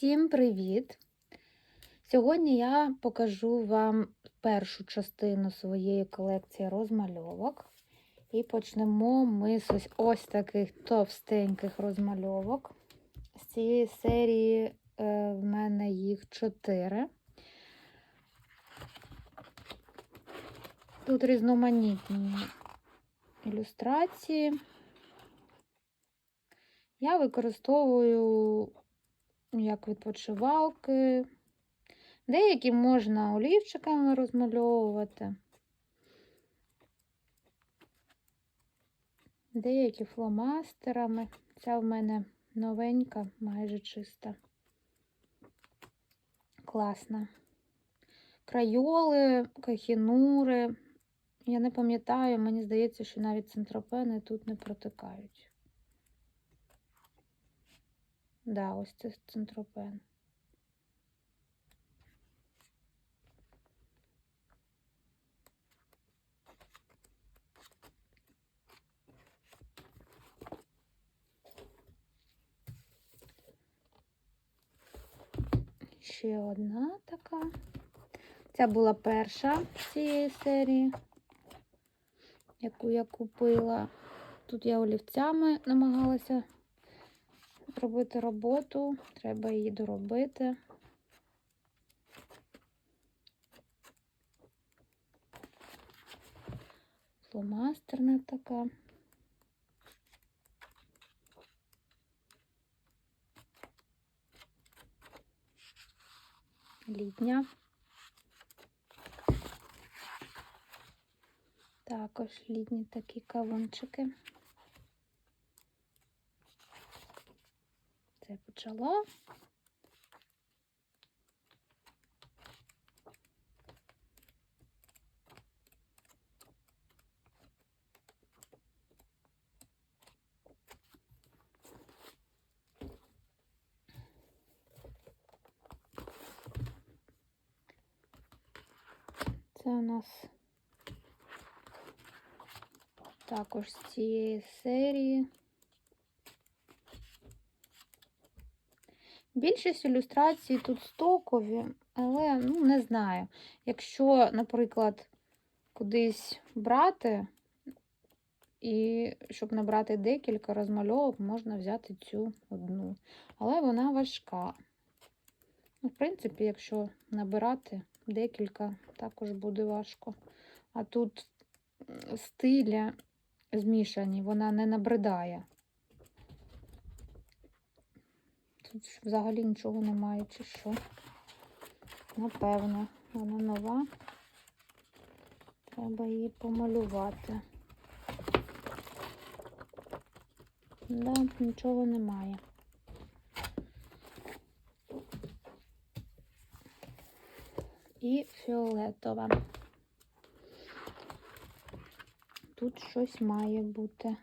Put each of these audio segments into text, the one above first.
Всім привіт! Сьогодні я покажу вам першу частину своєї колекції розмальовок. І почнемо ми з ось, таких товстеньких розмальовок. З цієї серії е, в мене їх чотири. Тут різноманітні ілюстрації. Я використовую як відпочивалки. Деякі можна олівчиками розмальовувати, деякі фломастерами. Ця в мене новенька, майже чиста. Класна. Крайоли, кахінури. Я не пам'ятаю, мені здається, що навіть центропени тут не протикають. Да, ось це центропен. Ще одна така. Ця була перша з цієї серії, яку я купила. Тут я олівцями намагалася робити роботу, треба її доробити. Фломастерна така. Літня. Також літні такі кавунчики. Це. Це у нас також з цієї серії. Більшість ілюстрацій тут стокові, але ну, не знаю. Якщо, наприклад, кудись брати, і щоб набрати декілька розмальовок, можна взяти цю одну. Але вона важка. Ну, В принципі, якщо набирати декілька, також буде важко. А тут стиля змішані, вона не набридає. Тут взагалі нічого немає, чи що. Напевно, вона нова. Треба її помалювати. Да, нічого немає. І фіолетова. Тут щось має бути.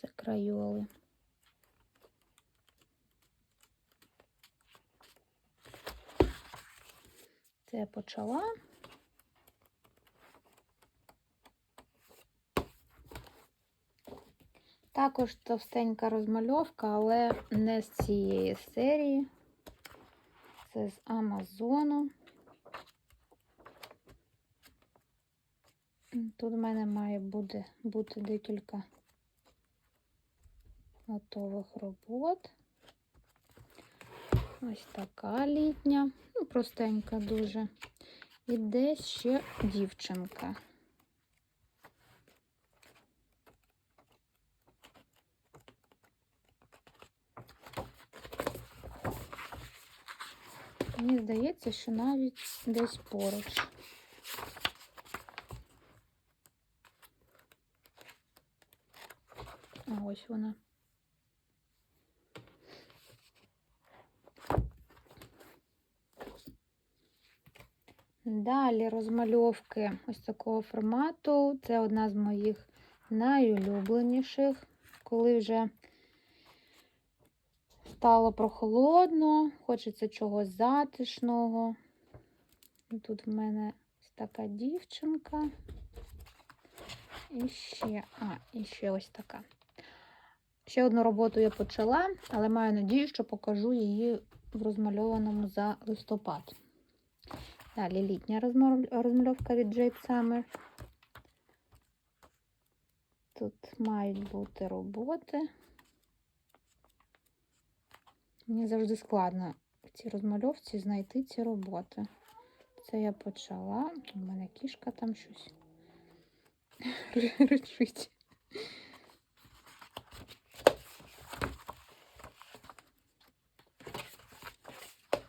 Це крайоли. Це почала. Також товстенька розмальовка, але не з цієї серії. Це з Амазону. Тут в мене має бути, бути декілька готових робот. Ось така літня, ну, простенька дуже. І десь ще дівчинка. Мені здається, що навіть десь поруч. А ось вона. Далі розмальовки ось такого формату. Це одна з моїх найулюбленіших, коли вже стало прохолодно, хочеться чогось затишного. Тут в мене така дівчинка. І ще, а, і ще ось така. Ще одну роботу я почала, але маю надію, що покажу її в розмальованому за листопад. Далі літня розмальовка від Jade Summer. Тут мають бути роботи. Мені завжди складно в цій розмальовці знайти ці роботи. Це я почала. У мене кішка там щось речить.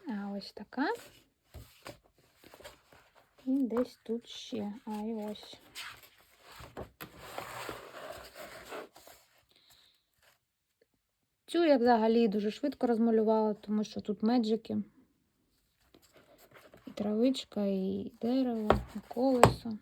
А ось така. І десь тут ще. А і ось. Цю я взагалі дуже швидко розмалювала, тому що тут меджики. І травичка, і дерево, і колесо.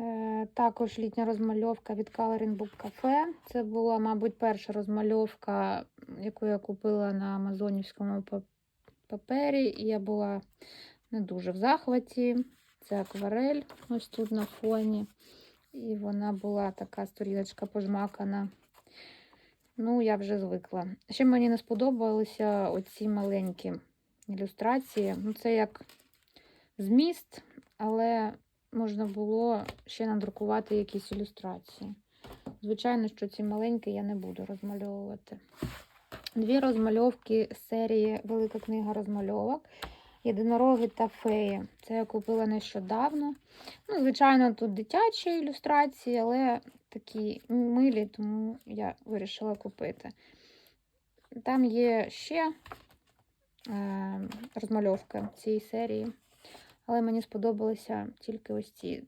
Е, Також літня розмальовка від Coloring Book Cafe. Це була, мабуть, перша розмальовка, яку я купила на амазонівському папері. І я була не дуже в захваті. Це акварель, ось тут на фоні. І вона була така сторіночка пожмакана. Ну, я вже звикла. Ще мені не сподобалися оці маленькі ілюстрації. Ну, це як зміст, але можна було ще надрукувати якісь ілюстрації. Звичайно, що ці маленькі я не буду розмальовувати. Дві розмальовки з серії Велика книга розмальовок. Єдинороги та феї. Це я купила нещодавно. Ну, звичайно, тут дитячі ілюстрації, але такі милі, тому я вирішила купити. Там є ще е, розмальовка цієї серії, але мені сподобалися тільки ось ці.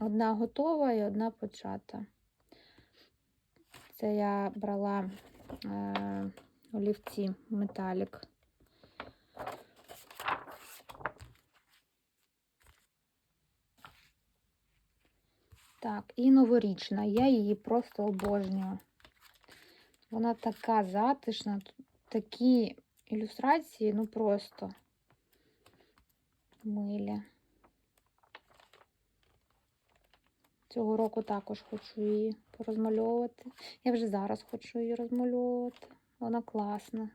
Одна готова і одна почата. Це я брала е, олівці металік. Так, і новорічна. Я її просто обожнюю. Вона така затишна, такі ілюстрації, ну просто милі. Цього року також хочу її порозмальовувати. Я вже зараз хочу її розмальовувати. Вона класна.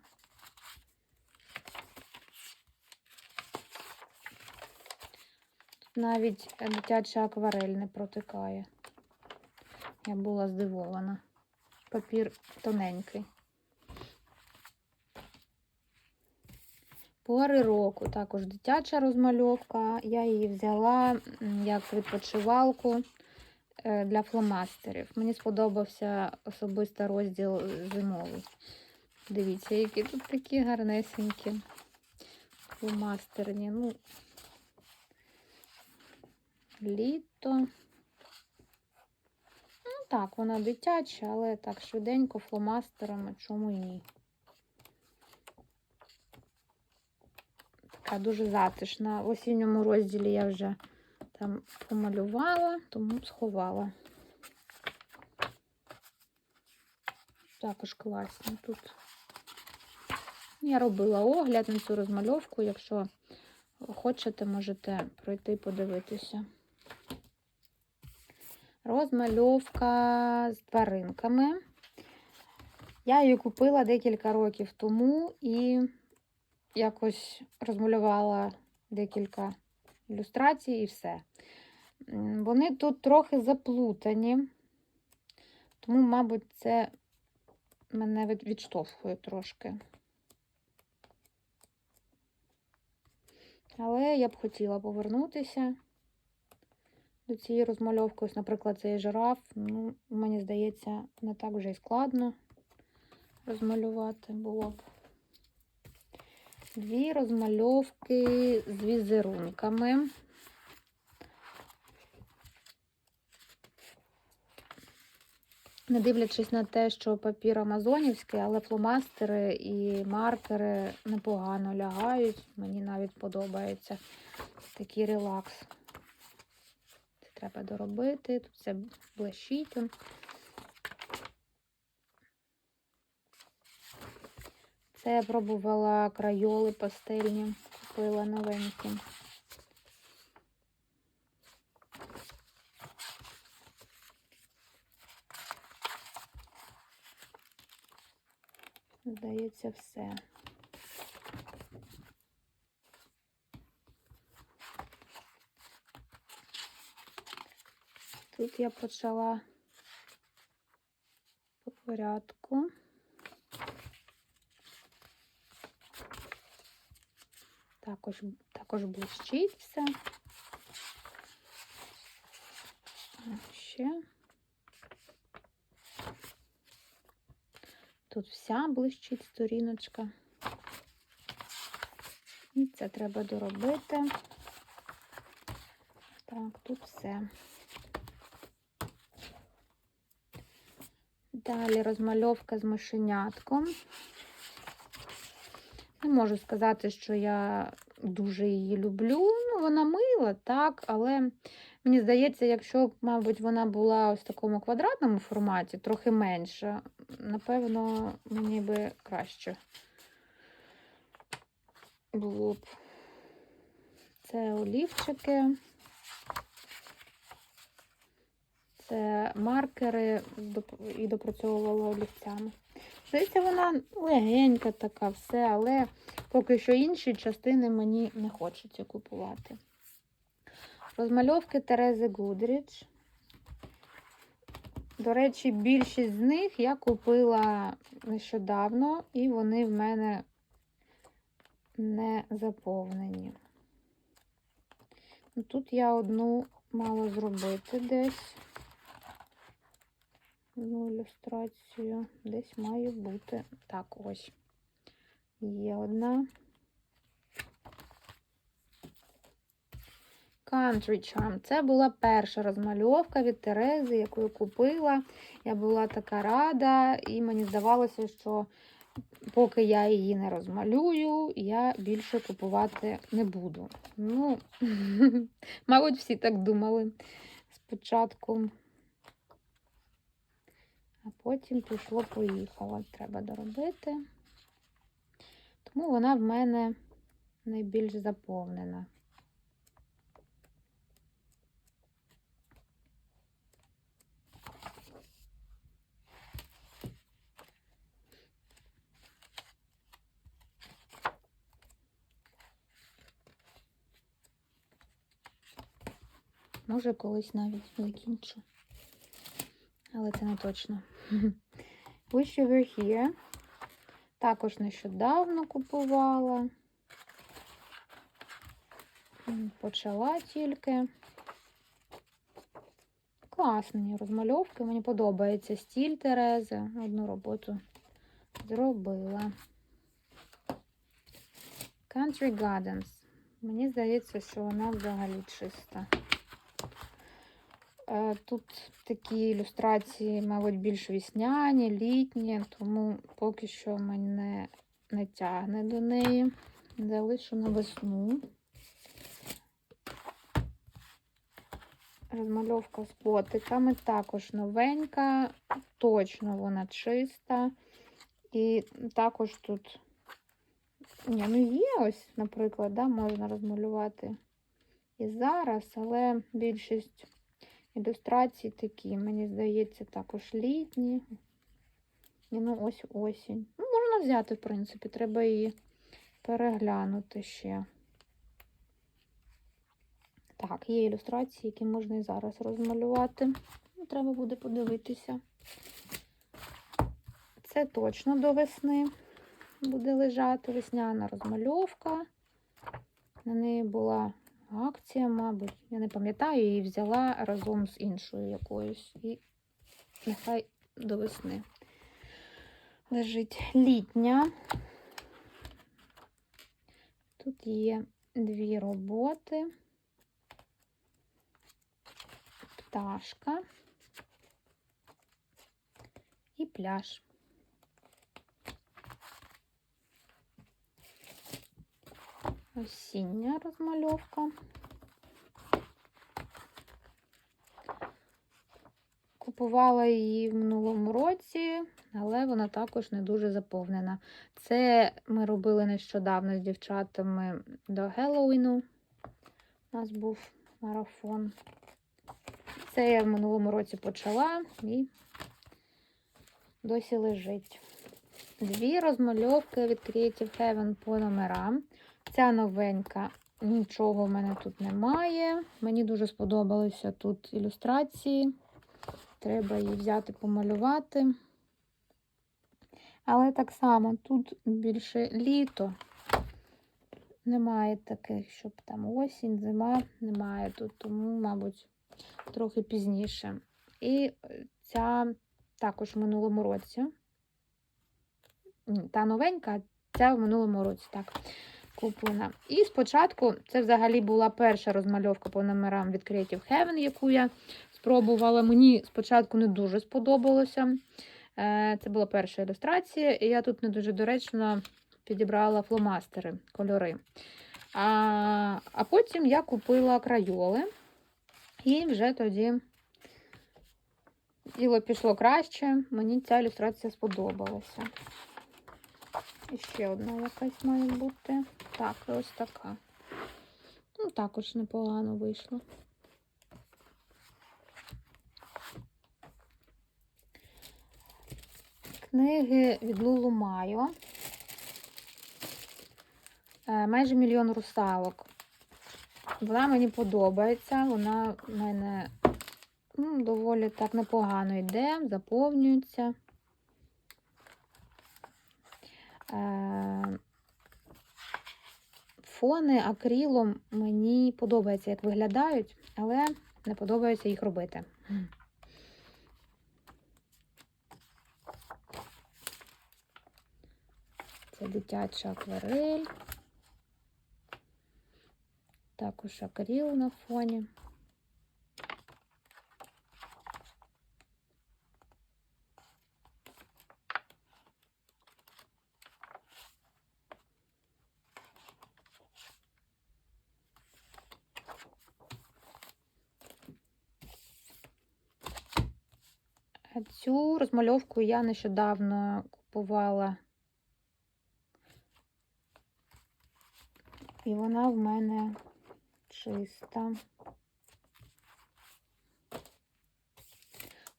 Тут навіть дитяча акварель не протикає. Я була здивована. Папір тоненький. Пори року, також дитяча розмальовка. Я її взяла як відпочивалку е, для фломастерів. Мені сподобався особисто розділ зимовий. Дивіться, які тут такі гарнесенькі фломастерні. Ну, літо. Ну, так, вона дитяча, але так швиденько фломастерами, чому і ні. Така дуже затишна. В осінньому розділі я вже там помалювала, тому сховала. Також класні тут. Я робила огляд на цю розмальовку. Якщо хочете, можете пройти подивитися. Розмальовка з тваринками. Я її купила декілька років тому і якось розмалювала декілька ілюстрацій і все. Вони тут трохи заплутані, тому, мабуть, це мене відштовхує трошки. Але я б хотіла повернутися до цієї розмальовки. Ось, наприклад, цей жираф. Ну, мені здається, не так вже й складно розмалювати було б. Дві розмальовки з візерунками. Не дивлячись на те, що папір амазонівський, але фломастери і маркери непогано лягають. Мені навіть подобається такий релакс. Це треба доробити. Тут все блищить. Це я пробувала крайоли пастельні, купила новенькі. Здається, все. Тут я почала по порядку. Також, також блищить все. Ще. Тут вся блищить сторіночка. І це треба доробити. Так, тут все. Далі розмальовка з мишенятком. Не можу сказати, що я дуже її люблю. Ну, вона мила, так, але мені здається, якщо мабуть, вона була ось в такому квадратному форматі, трохи менша, напевно, мені би краще було б. Це олівчики. Це маркери і допрацьовувала олівцями. Здається, вона легенька така, все, але поки що інші частини мені не хочеться купувати. Розмальовки Терези Гудріч. До речі, більшість з них я купила нещодавно, і вони в мене не заповнені. Ну, Тут я одну мала зробити десь. Одну ілюстрацію. Десь має бути. Так, ось. Є одна. Country Charm. Це була перша розмальовка від Терези, яку я купила. Я була така рада, і мені здавалося, що поки я її не розмалюю, я більше купувати не буду. Ну, мабуть, всі так думали спочатку. А потім пішло-поїхало. Треба доробити. Тому вона в мене найбільш заповнена. Може, колись навіть закінчу. Але це не точно. Wish You Were Here. Також нещодавно купувала. Почала тільки. Класні розмальовки. Мені подобається стіль Терези. Одну роботу зробила. Country Gardens. Мені здається, що вона взагалі чиста. Е, Тут такі ілюстрації, мабуть, більш вісняні, літні, тому поки що мене не тягне до неї. Залишу на весну. Розмальовка з котиками також новенька, точно вона чиста. І також тут, ні, ну є ось, наприклад, да, можна розмалювати і зараз, але більшість ілюстрацій такі, мені здається, також літні. Ні, ну ось осінь. Ну, можна взяти, в принципі, треба її переглянути ще. Так, є ілюстрації, які можна і зараз розмалювати. Ну, треба буде подивитися. Це точно до весни буде лежати весняна розмальовка. На неї була акція, мабуть. Я не пам'ятаю, її взяла разом з іншою якоюсь. І нехай до весни лежить літня. Тут є дві роботи. Пташка. і пляж. Осіння розмальовка. Купувала її в минулому році, але вона також не дуже заповнена. Це ми робили нещодавно з дівчатами до Геловіну. У нас був марафон. Це я в минулому році почала і досі лежить. Дві розмальовки від Creative Heaven по номерам. Ця новенька, нічого в мене тут немає. Мені дуже сподобалися тут ілюстрації. Треба її взяти помалювати. Але так само тут більше літо. Немає таких, щоб там осінь, зима немає тут, тому, мабуть, трохи пізніше. І ця також в минулому році. Та новенька, ця в минулому році, так, куплена. І спочатку це взагалі була перша розмальовка по номерам від Creative Heaven, яку я спробувала. Мені спочатку не дуже сподобалося. Е, Це була перша ілюстрація, і я тут не дуже доречно підібрала фломастери, кольори. А, а потім я купила крайоли, і вже тоді діло пішло краще. Мені ця ілюстрація сподобалася. І ще одна якась має бути. Так, і ось така. Ну, також непогано вийшло. Книги від Лулу Майо. Е, Майже мільйон русалок. Вона мені подобається, вона в мене ну, доволі так непогано йде, заповнюється. Е, Фони акрилом мені подобається, як виглядають, але не подобається їх робити. Це дитяча акварель. Також акрил на фоні. А Цю розмальовку я нещодавно купувала. І вона в мене чиста.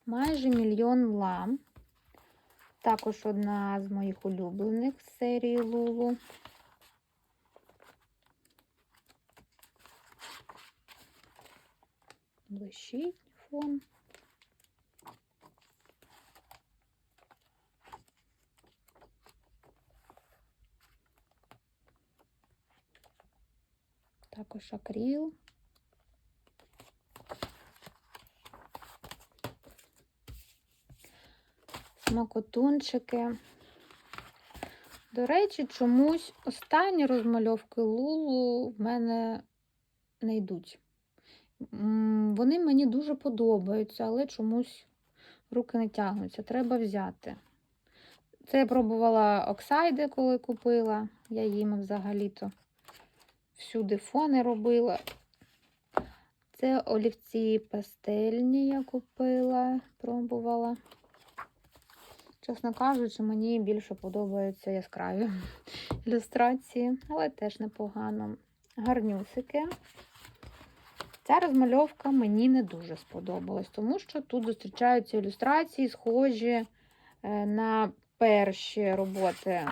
Майже мільйон лам. Також одна з моїх улюблених з серії Лулу. Блищить фон. Також акрил. Смакотунчики. До речі, чомусь останні розмальовки Лулу в мене не йдуть. Вони мені дуже подобаються, але чомусь руки не тягнуться. Треба взяти. Це я пробувала оксайди, коли купила. Я їм взагалі-то всюди фони робила. Це олівці пастельні я купила, пробувала. Чесно кажучи, мені більше подобаються яскраві ілюстрації, але теж непогано. Гарнюсики. Ця розмальовка мені не дуже сподобалась, тому що тут зустрічаються ілюстрації, схожі е, на перші роботи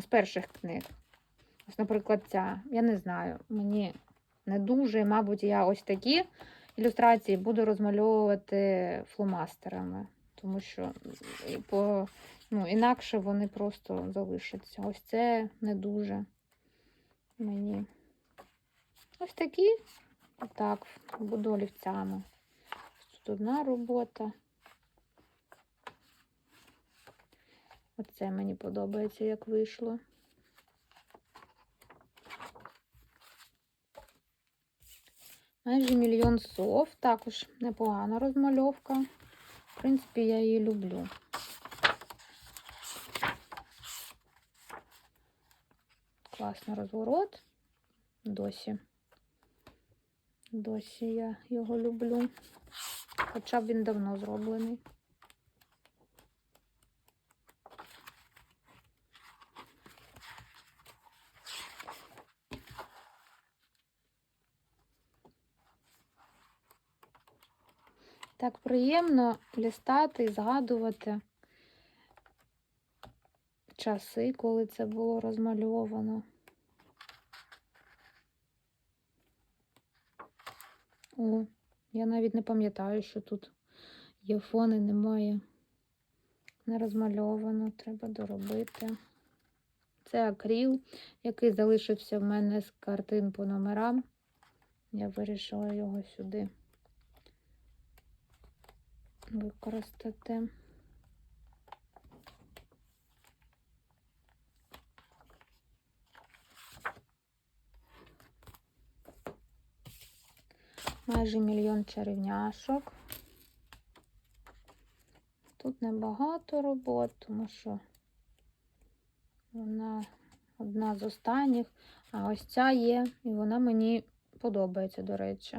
з перших книг. Ось, наприклад, ця. Я не знаю, мені не дуже, мабуть, я ось такі ілюстрації буду розмальовувати фломастерами, тому що по, ну, інакше вони просто залишаться. Ось це не дуже мені. Ось такі, так, буду олівцями. Тут одна робота. Оце мені подобається, як вийшло. Майже мільйон сов. Також непогана розмальовка. В принципі, я її люблю. Класний розворот. Досі. Досі я його люблю. Хоча б він давно зроблений. Приємно лістати і згадувати часи, коли це було розмальовано. О, я навіть не пам'ятаю, що тут є фони, немає. Не розмальовано, треба доробити. Це акріл, який залишився в мене з картин по номерам. Я вирішила його сюди використати. Майже мільйон чарівняшок. Тут небагато робот, тому що вона одна з останніх, а ось ця є, і вона мені подобається, до речі.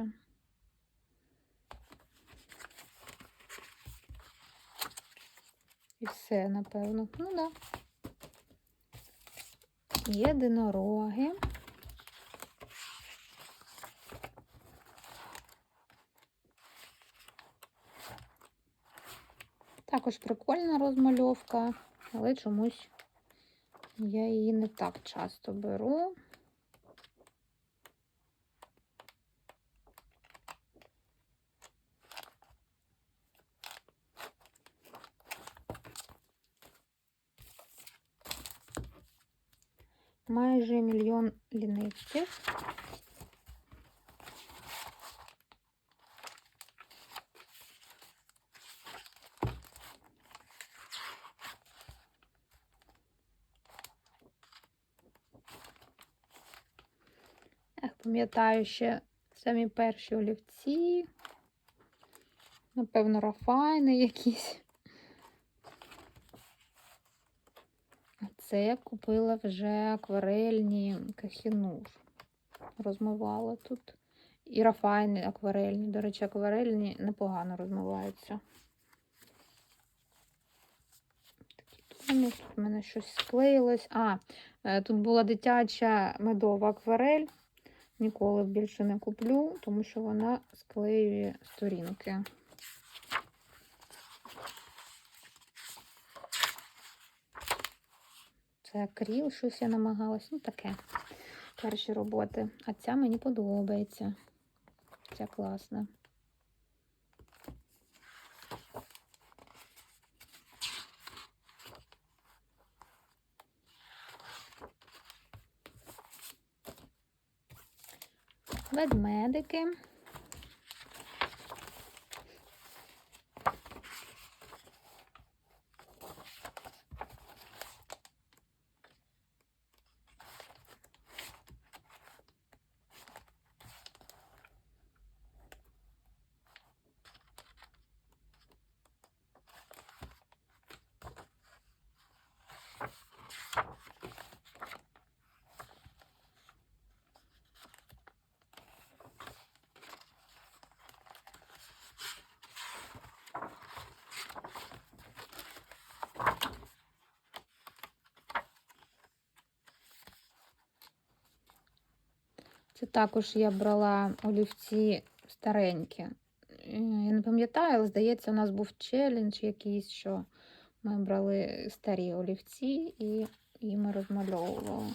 Все, напевно. Ну. Да. Єдинороги. Також прикольна розмальовка, але чомусь я її не так часто беру. Майже мільйон лінивців. Пам'ятаю ще самі перші олівці. Напевно, рафайни якісь. А це купила вже акварельні кахінур. Розмивала тут. І рафайни акварельні. До речі, акварельні непогано розмиваються. Такі тони. Тут в мене щось склеїлось. А, е, тут була дитяча медова акварель. Ніколи більше не куплю, тому що вона склеює сторінки. Це акріл, щось я намагалась. Ну, таке. Перші роботи. А ця мені подобається. Ця класна. Ведмедики. Це також я брала олівці старенькі. Е, Я не пам'ятаю, але здається, у нас був челендж якийсь, що ми брали старі олівці і їми розмальовували.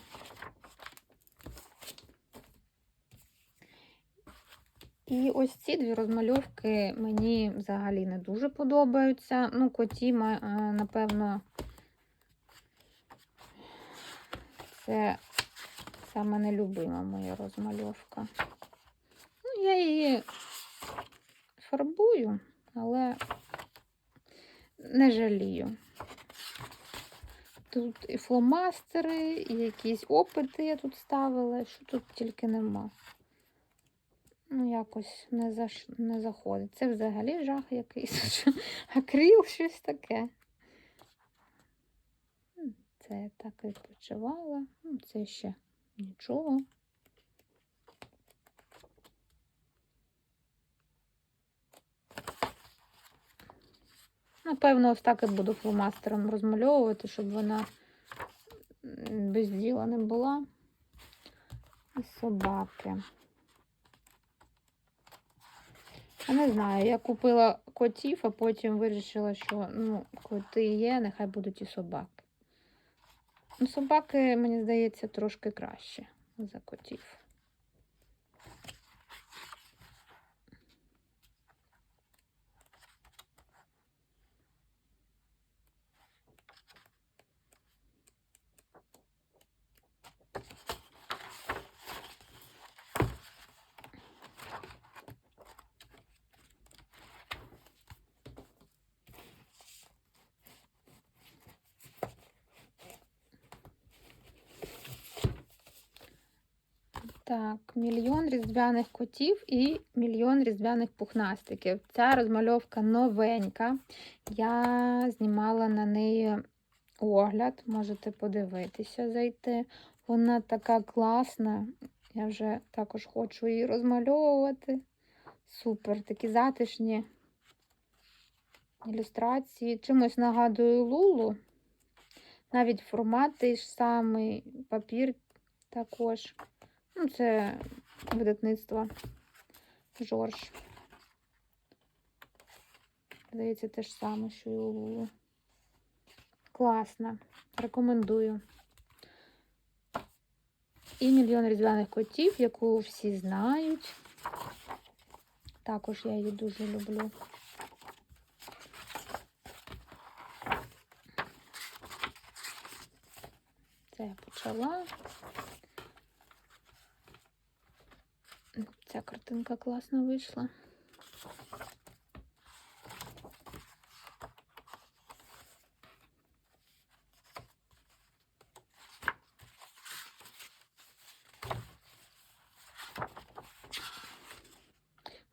І ось ці дві розмальовки мені взагалі не дуже подобаються. Ну, коті, е, це саме нелюбима моя розмальовка. Ну, я її фарбую, але не жалію. Тут і фломастери, і якісь опити я тут ставила, що тут тільки нема. Ну, якось не, заш... не заходить. Це взагалі жах якийсь. що Акрил, щось таке. Це я так відпочивала. Це ще Нічого. Напевно, ось так і буду фломастером розмальовувати, щоб вона без діла не була. І собаки. Я не знаю, я купила котів, а потім вирішила, що ну, коти є, нехай будуть і собаки. Ну, собаки, мені здається, трошки краще за котів. Так, мільйон різдвяних котів і мільйон різдвяних пухнастиків. Ця розмальовка новенька. Я знімала на неї огляд, можете подивитися, зайти. Вона така класна. Я вже також хочу її розмальовувати. Супер, такі затишні ілюстрації. Чимось нагадую Лулу. Навіть формат той ж самий, папір також. Ну, це видатництво Жорж. Здається, те ж саме, що і у Лулу. Класно. Рекомендую. І мільйон різдвяних котів, яку всі знають. Також я її дуже люблю. Це я почала. Ця картинка класно вийшла.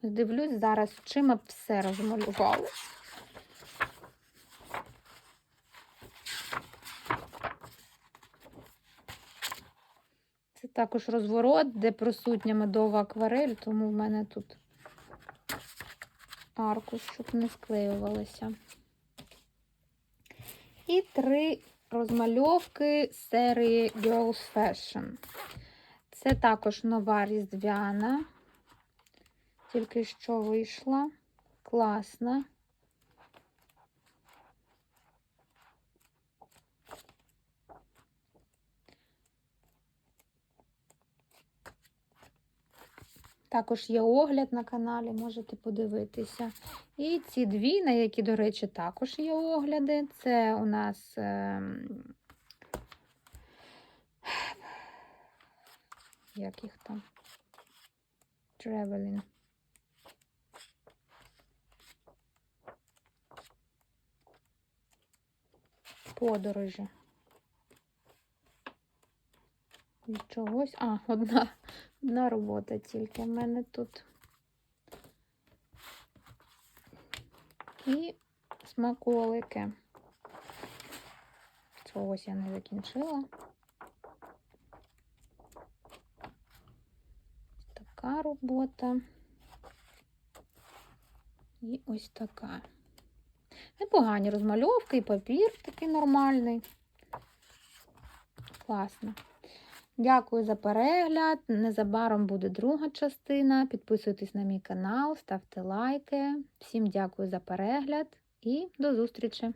Дивлюсь, зараз чим все розмалювала. Також розворот, де присутня медова акварель, тому в мене тут аркуш, щоб не склеювалося. І три розмальовки серії Girls Fashion. Це також нова різдвяна, тільки що вийшла. Класна. Також є огляд на каналі, можете подивитися. І ці дві, на які, до речі, також є огляди. Це у нас ем, як їх там? Traveling. Подорожі. Від чогось. А, одна, одна робота тільки в мене тут. І смаколики. Чогось я не закінчила. Така робота. І ось така. Непогані розмальовки і папір такий нормальний. Класно. Дякую за перегляд. Незабаром буде друга частина. Підписуйтесь на мій канал, ставте лайки. Всім дякую за перегляд і до зустрічі!